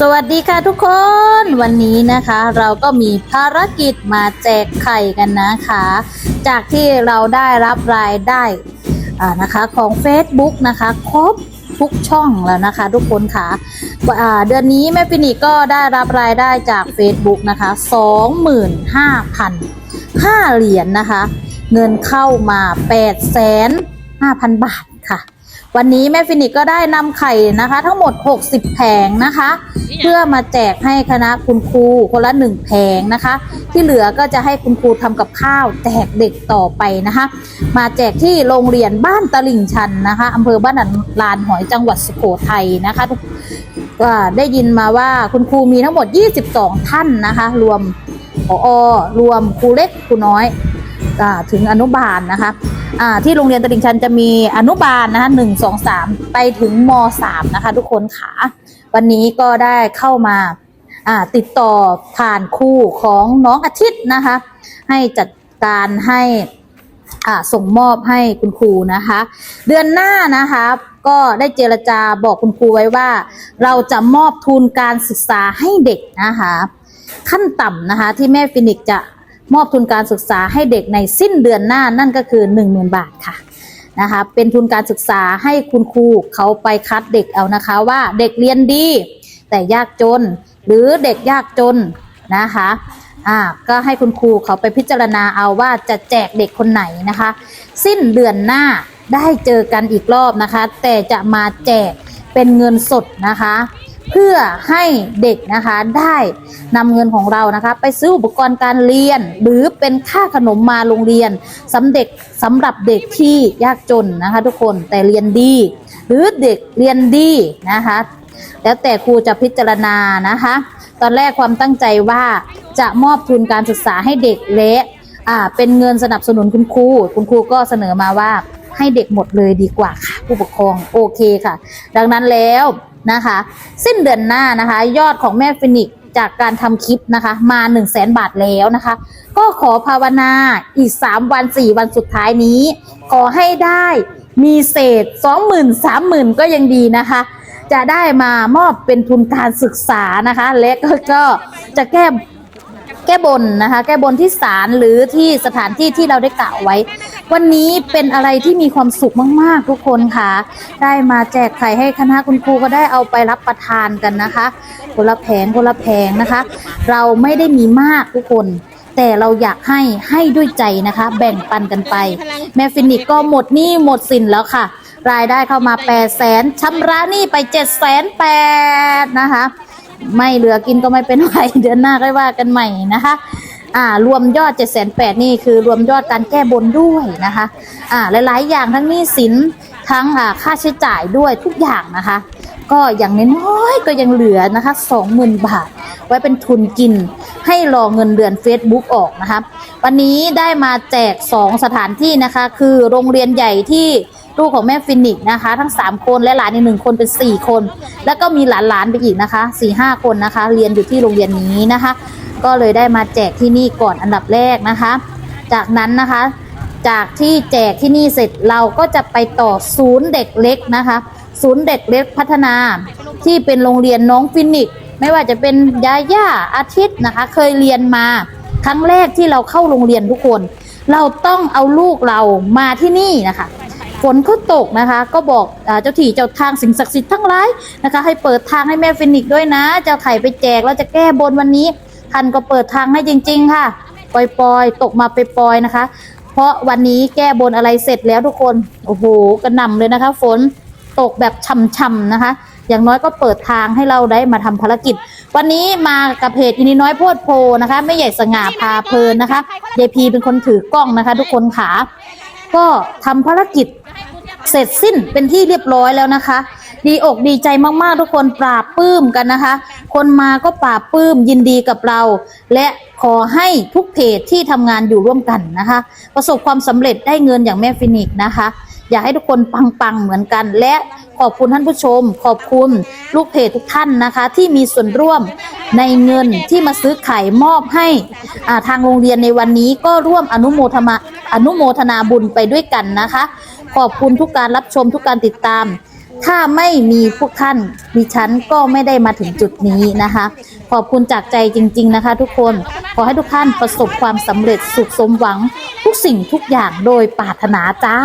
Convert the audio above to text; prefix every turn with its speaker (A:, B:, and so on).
A: สวัสดีค่ะทุกคนวันนี้นะคะ เราก็มีภารกิจมาแจกไข่กันนะคะ จากที่เราได้รับรายได้นะคะของ Facebook นะคะ ครบทุกช่องแล้วนะคะ ทุกคนค่ะอ่าเดือนนี้แม่ฟินิก็ได้รับรายได้จาก Facebook นะคะ 25,000 5เหรียญนะคะ เงินเข้ามา8 5 0 0 0บาทค่ะ วันนี้แม่ฟินิกก็ได้นำไข่นะคะ ทั้งหมด 60 แผงนะคะ เพื่อมาแจกให้คณะคุณครูคนละหนึ่งแผงนะคะ ที่เหลือก็จะให้คุณครูทำกับข้าวแจกเด็กต่อไปนะคะ มาแจกที่โรงเรียนบ้านตลิ่งชันนะคะอำเภอบ้านลานหอยจังหวัดสุโขทัยนะคะทุกก็ได้ยินมาว่าคุณครูมีทั้งหมด 22 ท่านนะคะ รวมผอรวมครูเล็กครูน้อยอ่าถึงอนุบาลนะคะอ่า ที่โรงเรียนตลิ่งชันจะมีอนุบาลนะคะหนึ่งสองสามไปถึงมสามนะคะ ทุกคนค่ะวันนี้ก็ได้เข้ามาติดต่อผ่านครูของน้องอาทิตย์นะคะ ให้จัดการให้ส่งมอบให้คุณครูนะคะ เดือนหน้านะคะก็ได้เจรจาบอกคุณครูไว้ว่า เราจะมอบทุนการศึกษาให้เด็กนะคะ ขั้นต่ำนะคะ ที่แม่ฟินิกจะ มอบทุนการศึกษาให้เด็กในสิ้นเดือนหน้านั่นก็คือ 10,000 บาทค่ะนะคะเป็นทุนการศึกษาให้คุณครูเขาไปคัดเด็กเอานะคะว่าเด็กเรียนดี แต่ยากจน หรือเด็กยากจนนะคะอ่าก็ให้คุณครูเขาไปพิจารณาเอาว่าจะแจกเด็กคนไหนนะคะ สิ้นเดือนหน้าได้เจอกันอีกรอบนะคะ แต่จะมาแจกเป็นเงินสดนะคะ เพื่อให้เด็กนะคะได้นำเงินของเรานะคะ ไปซื้ออุปกรณ์การเรียน หรือเป็นค่าขนมมาโรงเรียนสำเด็กสำหรับเด็กที่ยากจนนะคะ ทุกคนแต่เรียนดี หรือเด็กเรียนดีนะคะ แล้วแต่ครูจะพิจารณานะคะ ตอนแรกความตั้งใจว่าจะมอบทุนการศึกษาให้เด็กและอ่าเป็นเงินสนับสนุนคุณครูคุณครูก็เสนอมาว่าให้เด็กหมดเลยดีกว่าค่ะผู้ปกครองโอเคค่ะ ดังนั้นแล้ว นะคะ สิ้นเดือนหน้านะคะ ยอดของแม่ฟินิกจากการทำคลิปนะคะมา 1 0 0 0 0แสนบาทแล้วนะคะ ก็ขอภาวนาอีก 3 วัน 4 วันสุดท้ายนี้ ขอให้ได้มีเศษ 20,000 30,000 ก็ยังดีนะคะ จะได้มามอบเป็นทุนการศึกษานะคะ และก็จะแก้ แก้บนนะคะ แก้บนที่ศาลหรือที่สถานที่ที่เราได้กล่าวไว้ วันนี้เป็นอะไรที่มีความสุขมาก ๆ ทุกคนค่ะ ได้มาแจกไข่ให้คณะคุณครูก็ได้เอาไปรับประทานกันนะคะคนละแผงคนละแผงนะคะ เราไม่ได้มีมากทุกคน แต่เราอยากให้ให้ด้วยใจนะคะ แบ่งปันกันไป แม่ฟินิกก็หมดหนี้หมดสินแล้วค่ะ รายได้เข้ามา8 0 0แสนชำระหนี้ไป7 0 0แสนแปดนะคะ ไม่เหลือกินก็ไม่เป็นไรเดือนหน้าก็ว่ากันใหม่นะคะ อ่ารวมยอด7 8 0 0 0นี่คือรวมยอดการแก้บนด้วยนะคะ อ่าหลาย ๆ อย่างทั้งหนี้สินทั้งอ่าค่าใช้จ่ายด้วยทุกอย่างนะคะ ก็อย่างน้อยๆก็ยังเหลือนะคะ20,000 บาท ไว้เป็นทุนกินให้รอเงินเดือน Facebook ออกนะคะวันนี้ได้มาแจก 2 สถานที่นะคะ คือโรงเรียนใหญ่ที่ ลูกของแม่ฟินิกส์นะคะ ทั้ง 3 คนและหลานอีกหนึ่งคนเป็น 4 คน แล้วก็มีหลานๆไปอีกนะคะ4 5คนนะคะ เรียนอยู่ที่โรงเรียนนี้นะคะ ก็เลยได้มาแจกที่นี่ก่อนอันดับแรกนะคะ จากนั้นนะคะ จากที่แจกที่นี่เสร็จเราก็จะไปต่อศูนย์เด็กเล็กนะคะ ศูนย์เด็กเล็กพัฒนาที่เป็นโรงเรียนน้องฟินิกส์ไม่ว่าจะเป็นยาย่าอาทิตย์นะคะ เคยเรียนมาครั้งแรกที่เราเข้าโรงเรียนทุกคน เราต้องเอาลูกเรามาที่นี่นะคะ ฝนก็ตกนะคะ ก็บอกอเจ้าที่เจ้าทางสิ่งศักดิ์สิทธิ์ทั้งหลายนะคะ ให้เปิดทางให้แม่ฟินิกส์ด้วยนะ จะเอาไข่ไปแจกแล้วจะแก้บนวันนี้ท่านก็เปิดทางให้จริง ๆ ค่ะปล่อยๆตกมาไปปล่อยนะคะ เพราะวันนี้แก้บนอะไรเสร็จแล้วทุกคนโอ้โหกระหน่ำเลยนะคะ ฝนตกแบบช่ำๆนะคะ อย่างน้อยก็เปิดทางให้เราได้มาทำภารกิจ วันนี้มากับเพจอินิน้อยโพดโพนะคะ ไม่ใหญ่สง่าพาเพลินนะคะยายพีเป็นคนถือกล้องนะคะ ทุกคนขา ก็ทำภารกิจเสร็จสิ้นเป็นที่เรียบร้อยแล้วนะคะ ดีอกดีใจมากๆทุกคนปราบปลื้มกันนะคะ คนมาก็ปราบปลื้มยินดีกับเรา และขอให้ทุกเพจที่ทำงานอยู่ร่วมกันนะคะ ประสบความสำเร็จได้เงินอย่างแม่ฟินิกส์นะคะ อยากให้ทุกคนปังๆเหมือนกันและ ขอบคุณท่านผู้ชม ขอบคุณลูกเพจทุกท่านนะคะ ที่มีส่วนร่วมในเงินที่มาซื้อไข่มอบให้อ่าทางโรงเรียนในวันนี้ก็ร่วมอนุโมทนาอนุโมทนาบุญไปด้วยกันนะคะ ขอบคุณทุกการรับชมทุกการติดตาม ถ้าไม่มีพวกท่านดิฉันก็ไม่ได้มาถึงจุดนี้นะคะ ขอบคุณจากใจจริง ๆนะคะ ทุกคนขอให้ทุกท่านประสบความสำเร็จสุขสมหวัง ทุกสิ่งทุกอย่างโดยปรารถนาจ้า